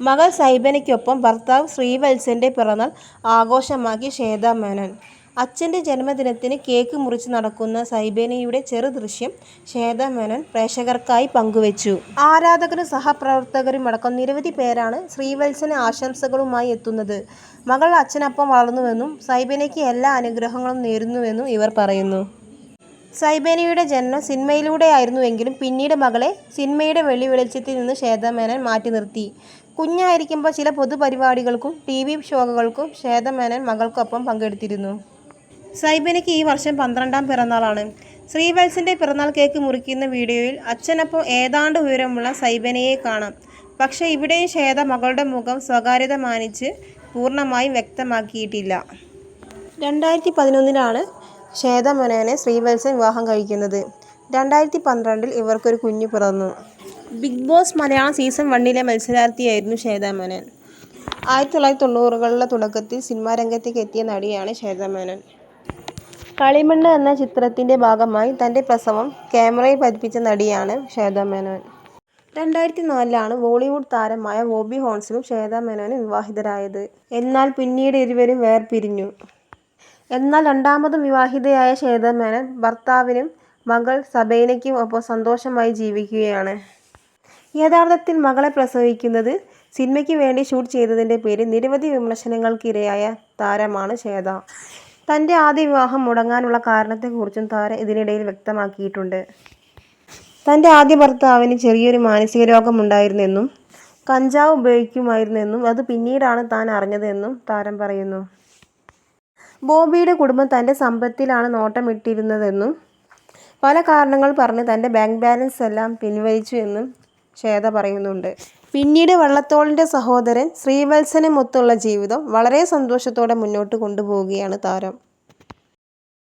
മകൾ സൈബനയ്ക്കൊപ്പം ഭർത്താവ് ശ്രീവത്സന്റെ പിറന്നാൾ ആഘോഷമാക്കി ശ്വേത മേനോൻ. അച്ഛന്റെ ജന്മദിനത്തിന് കേക്ക് മുറിച്ച് നടക്കുന്ന സൈബേനയുടെ ചെറുദൃശ്യം ശ്വേത മേനോൻ പ്രേക്ഷകർക്കായി പങ്കുവച്ചു ആരാധകരും സഹപ്രവർത്തകരും അടക്കം നിരവധി പേരാണ് ശ്രീവത്സന് ആശംസകളുമായി എത്തുന്നത്. മകൾ അച്ഛനൊപ്പം വളർന്നുവെന്നും സൈബേനയ്ക്ക് എല്ലാ അനുഗ്രഹങ്ങളും നേരുന്നുവെന്നും ഇവർ പറയുന്നു. സൈബനയുടെ ജനനം സിനിമയിലൂടെയായിരുന്നുവെങ്കിലും പിന്നീട് മകളെ സിനിമയുടെ വെള്ളി വെളിച്ചത്തിൽ നിന്ന് ശ്വേത മാറ്റി നിർത്തി കുഞ്ഞായിരിക്കുമ്പോൾ ചില പൊതുപരിപാടികൾക്കും ടി വി ഷോകൾക്കും ശ്വേത മകൾക്കൊപ്പം പങ്കെടുത്തിരുന്നു. സൈബനയ്ക്ക് ഈ വർഷം പന്ത്രണ്ടാം പിറന്നാളാണ്. ശ്രീവത്സിന്റെ പിറന്നാൾ കേക്ക് മുറിക്കുന്ന വീഡിയോയിൽ അച്ഛനൊപ്പം ഏതാണ്ട് ഉയരമുള്ള സൈബനയെ കാണാം. പക്ഷേ ഇവിടെയും ശ്വേത മകളുടെ മുഖം സ്വകാര്യത മാനിച്ച് പൂർണമായും വ്യക്തമാക്കിയിട്ടില്ല. രണ്ടായിരത്തി പതിനൊന്നിലാണ് ശ്വേത മേനോനെ ശ്രീവത്സൻ വിവാഹം കഴിക്കുന്നത്. രണ്ടായിരത്തി പന്ത്രണ്ടിൽ ഇവർക്കൊരു കുഞ്ഞു പിറന്നു. ബിഗ് ബോസ് മലയാളം സീസൺ വണ്ണിലെ മത്സരാർത്ഥിയായിരുന്നു ശ്വേത മേനോൻ. ആയിരത്തി തൊള്ളായിരത്തി തൊണ്ണൂറുകളുടെ തുടക്കത്തിൽ സിനിമാ രംഗത്തേക്ക് എത്തിയ നടിയാണ് ശ്വേത മേനോൻ. കളിമണ്ണ് എന്ന ചിത്രത്തിന്റെ ഭാഗമായി തന്റെ പ്രസവം ക്യാമറയിൽ പതിപ്പിച്ച നടിയാണ് ശ്വേത മേനോൻ. രണ്ടായിരത്തി നാലിലാണ് ബോളിവുഡ് താരമായ ബോബി ഹോൺസിനും ശ്വേത മേനോനും വിവാഹിതരായത്. എന്നാൽ പിന്നീട് ഇരുവരും വേർപിരിഞ്ഞു. എന്നാൽ രണ്ടാമതും വിവാഹിതയായ ശ്വേതമേനോൻ ഭർത്താവിനും മകൾ സബൈനയ്ക്കും ഒപ്പം സന്തോഷമായി ജീവിക്കുകയാണ്. യഥാർത്ഥത്തിൽ മകളെ പ്രസവിക്കുന്നത് സിനിമയ്ക്ക് വേണ്ടി ഷൂട്ട് ചെയ്തതിന്റെ പേരിൽ നിരവധി വിമർശനങ്ങൾക്കിരയായ താരമാണ് ശ്വേത. തന്റെ ആദ്യ വിവാഹം മുടങ്ങാനുള്ള കാരണത്തെക്കുറിച്ചും താരം ഇതിനിടയിൽ വ്യക്തമാക്കിയിട്ടുണ്ട്. തന്റെ ആദ്യ ഭർത്താവിന് ചെറിയൊരു മാനസിക രോഗമുണ്ടായിരുന്നെന്നും കഞ്ചാവ് ഉപയോഗിക്കുമായിരുന്നെന്നും അത് പിന്നീടാണ് താൻ അറിഞ്ഞതെന്നും താരം പറയുന്നു. ബോബിയുടെ കുടുംബം തന്റെ സമ്പത്തിലാണ് നോട്ടമിട്ടിരുന്നതെന്നും പല കാരണങ്ങൾ പറഞ്ഞ് തന്റെ ബാങ്ക് ബാലൻസ് എല്ലാം പിൻവലിച്ചു എന്നും ശ്വേത പറയുന്നുണ്ട്. പിന്നീട് വള്ളത്തോളിന്റെ സഹോദരൻ ശ്രീവത്സനുമൊത്തുള്ള ജീവിതം വളരെ സന്തോഷത്തോടെ മുന്നോട്ട് കൊണ്ടുപോവുകയാണ് താരം.